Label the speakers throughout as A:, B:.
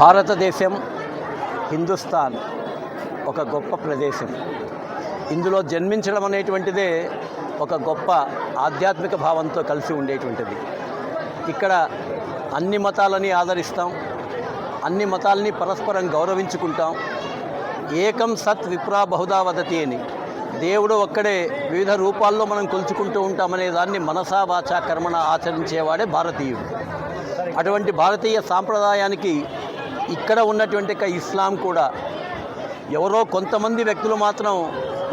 A: భారతదేశం హిందుస్థాన్ ఒక గొప్ప ప్రదేశం. ఇందులో జన్మించడం అనేటువంటిదే ఒక గొప్ప ఆధ్యాత్మిక భావంతో కలిసి ఉండేటువంటిది. ఇక్కడ అన్ని మతాలని ఆదరిస్తాం అన్ని మతాలని పరస్పరం గౌరవించుకుంటాం. ఏకం సత్ విప్రా బహుదా వదతి అని. దేవుడు ఒక్కడే వివిధ రూపాల్లో మనం కొలుచుకుంటూ ఉంటామనే దాన్ని మనసా వాచా కర్మణ ఆచరించేవాడే భారతీయుడు. అటువంటి భారతీయ సాంప్రదాయానికి ఇక్కడ ఉన్నటువంటి ఇస్లాం కూడా ఎవరో కొంతమంది వ్యక్తులు మాత్రం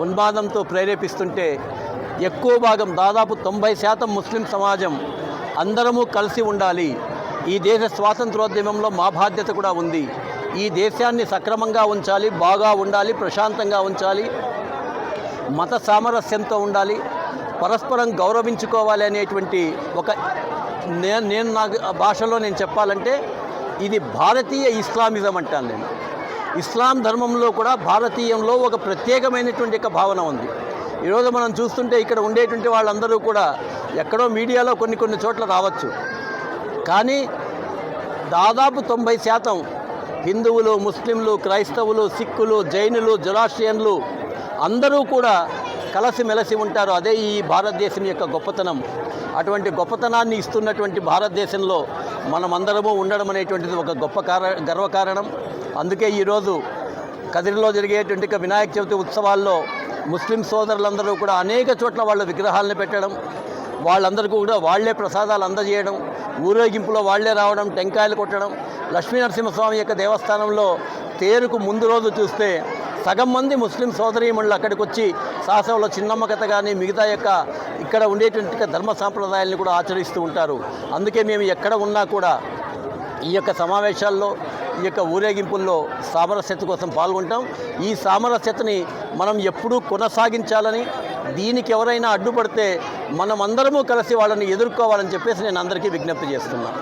A: ఉన్మాదంతో ప్రేరేపిస్తుంటే ఎక్కువ భాగం దాదాపు తొంభై శాతం ముస్లిం సమాజం అందరము కలిసి ఉండాలి. ఈ దేశ స్వాతంత్రోద్యమంలో మా బాధ్యత కూడా ఉంది. ఈ దేశాన్ని సక్రమంగా ఉంచాలి బాగా ఉండాలి ప్రశాంతంగా ఉంచాలి మత సామరస్యంతో ఉండాలి పరస్పరం గౌరవించుకోవాలి అనేటువంటి ఒక నేను నేను నా భాషలో నేను చెప్పాలంటే ఇది భారతీయ ఇస్లామిజం అంటాను నేను. ఇస్లాం ధర్మంలో కూడా భారతీయంలో ఒక ప్రత్యేకమైనటువంటి యొక్క భావన ఉంది. ఈరోజు మనం చూస్తుంటే ఇక్కడ ఉండేటువంటి వాళ్ళందరూ కూడా ఎక్కడో మీడియాలో కొన్ని కొన్ని చోట్ల రావచ్చు. కానీ దాదాపు తొంభై శాతం హిందువులు ముస్లింలు క్రైస్తవులు సిక్కులు జైనులు జొరాస్ట్రియన్లు అందరూ కూడా కలసిమెలసి ఉంటారు అదే ఈ భారతదేశం యొక్క గొప్పతనం. అటువంటి గొప్పతనాన్ని ఇస్తున్నటువంటి భారతదేశంలో మనమందరము ఉండడం అనేటువంటిది ఒక గొప్ప కార గర్వకారణం అందుకే ఈరోజు కదిరిలో జరిగేటువంటి వినాయక చవితి ఉత్సవాల్లో ముస్లిం సోదరులందరూ కూడా అనేక చోట్ల వాళ్ళ విగ్రహాలను పెట్టడం వాళ్ళందరికీ కూడా వాళ్ళే ప్రసాదాలు అందజేయడం ఊరేగింపులో వాళ్ళే రావడం టెంకాయలు కొట్టడం. లక్ష్మీనరసింహస్వామి యొక్క దేవస్థానంలో తేరుకు ముందు రోజు చూస్తే సగం మంది ముస్లిం సోదరీమణులు అక్కడికి వచ్చి సాసవలో చిన్నమ్మ కథ కానీ మిగతా యొక్క ఇక్కడ ఉండేటువంటి ధర్మ సాంప్రదాయాలను కూడా ఆచరిస్తూ ఉంటారు. అందుకే మేము ఎక్కడ ఉన్నా కూడా ఈ యొక్క సమావేశాల్లో ఈ యొక్క ఊరేగింపుల్లో సామరస్యత కోసం పాల్గొంటాం. ఈ సామరస్యతని మనం ఎప్పుడూ కొనసాగించాలని దీనికి ఎవరైనా అడ్డుపడితే మనం అందరము కలిసి వాళ్ళని ఎదుర్కోవాలని చెప్పేసి నేను అందరికీ విజ్ఞప్తి చేస్తున్నాను